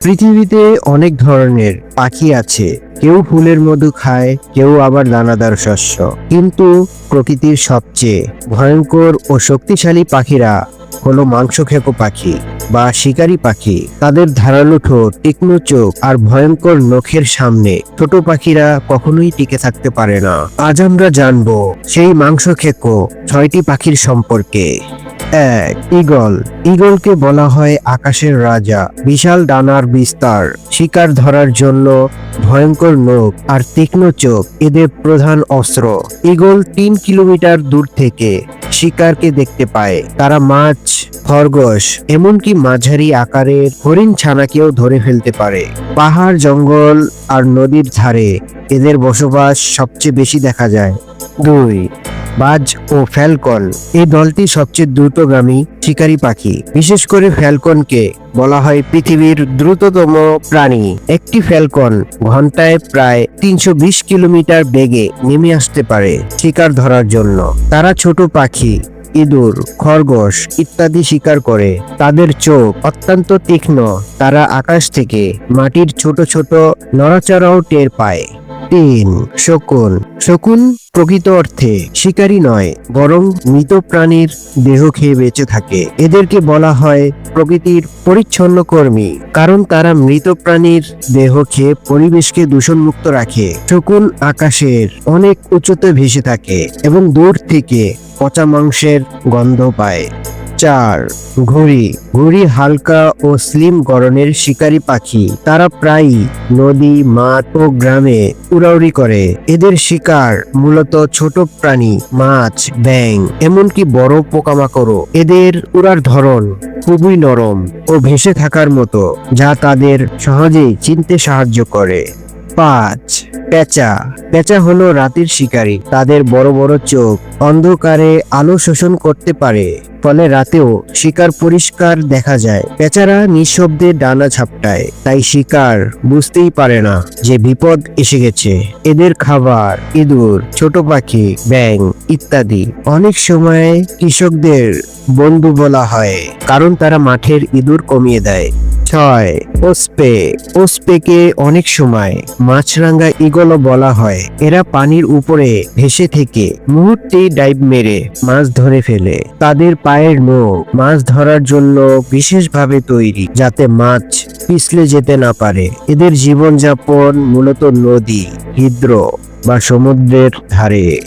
পৃথিবীতে অনেক ধরনের পাখি আছে। কেউ ফুলের মধু খায়, কেউ আবার দানাদার শস্য। কিন্তু প্রকৃতির সবচেয়ে ভয়ঙ্কর ও শক্তিশালী পাখিরা হলো মাংসখেকো পাখি বা শিকারী পাখি। তাদের ধারালো ঠোঁট, তীক্ষ্ণ চোখ আর ভয়ঙ্কর নখের সামনে ছোট পাখিরা কখনোই টিকে থাকতে পারে না। আজ আমরা জানব সেই মাংসখেকো ছয়টি পাখির সম্পর্কে। এক ইগল ইগলকে বলা হয় আকাশের রাজা, বিশাল ডানার বিস্তার, শিকার ধরার জন্য ভয়ঙ্কর নখ আর তীক্ষ্ণ চোখ, এদের প্রধান অস্ত্র। ইগল তিন কিলোমিটার দূর থেকে শিকারকে দেখতে পায়। তারা মাছ, খরগোশ, এমনকি মাঝারি আকারের হরিণ ছানাকেও ধরে ফেলতে পারে। পাহাড়, জঙ্গল আর নদীর ধারে এদের বসবাস সবচেয়ে বেশি দেখা যায়। দুই বাজ ও ফ্যালকন। এই দলটি সবচেয়ে দ্রুতগামী শিকারী পাখি। বিশেষ করে ফ্যালকনকে বলা হয় পৃথিবীর দ্রুততম প্রাণী। একটি ফ্যালকন ঘন্টায় প্রায় তিনশো বিশ কিলোমিটার বেগে নেমে আসতে পারে শিকার ধরার জন্য। তারা ছোট পাখি, ইঁদুর, খরগোশ ইত্যাদি শিকার করে। তাদের চোখ অত্যন্ত তীক্ষ্ণ। তারা আকাশ থেকে মাটির ছোট ছোট নড়াচড়াও টের পায়। তিন। শকুন। শকুন প্রকৃত অর্থে শিকারী নয়, বরং মৃত প্রাণীর দেহ খেয়ে বেঁচে থাকে। এদেরকে বলা হয় প্রকৃতির পরিচ্ছন্ন কর্মী, কারণ তারা মৃত প্রাণীর দেহ খেয়ে পরিবেশকে দূষণমুক্ত রাখে। শকুন আকাশের অনেক উচ্চতে ভেসে থাকে এবং দূর থেকে পচা মাংসের গন্ধ পায়। চার, ঘুড়ি। ঘুড়ি হালকা ও স্লিম গড়নের শিকারী পাখি। তারা প্রায়ই নদী, মাঠ ও গ্রামে উড়াউড়ি করে। এদের শিকার মূলত ছোট প্রাণী, মাছ ব্যাং এমনকি বড় পোকামাকড়ও। এদের উড়ার ধরন খুবই নরম ও ভেসে থাকার মতো, যা তাদের সহজেই চিনতে সাহায্য করে। পাঁচ পেঁচা। পেঁচা হলো রাতের শিকারী। তাদের বড় বড় চোখ অন্ধকারে আলো শোষণ করতে পারে, ফলে রাতেও শিকার পরিষ্কার দেখা যায়। পেঁচারা নিঃশব্দে ডানা ঝাপটায়, তাই শিকার বুঝতেই পারে না যে বিপদ এসে গেছে। এদের খাবার, ইঁদুর, ছোট পাখি ব্যাং ইত্যাদি অনেক সময় কৃষকদের বন্ধু বলা হয়, কারণ তারা মাঠের ইঁদুর কমিয়ে দেয়। ছয়, ওসপে। ওসপেকে অনেক সময় মাছরাঙ্গা ইগলও বলা হয়। এরা পানির উপরে ভেসে থেকে মুহূর্তেই ডাইভ মেরে মাছ ধরে ফেলে। তাদের পায়ের নখ মাছ ধরার জন্য বিশেষভাবে তৈরি, যাতে মাছ পিছলে যেতে না পারে। এদের জীবনযাপন মূলত নদী, হৃদ্র বা সমুদ্রের ধারে।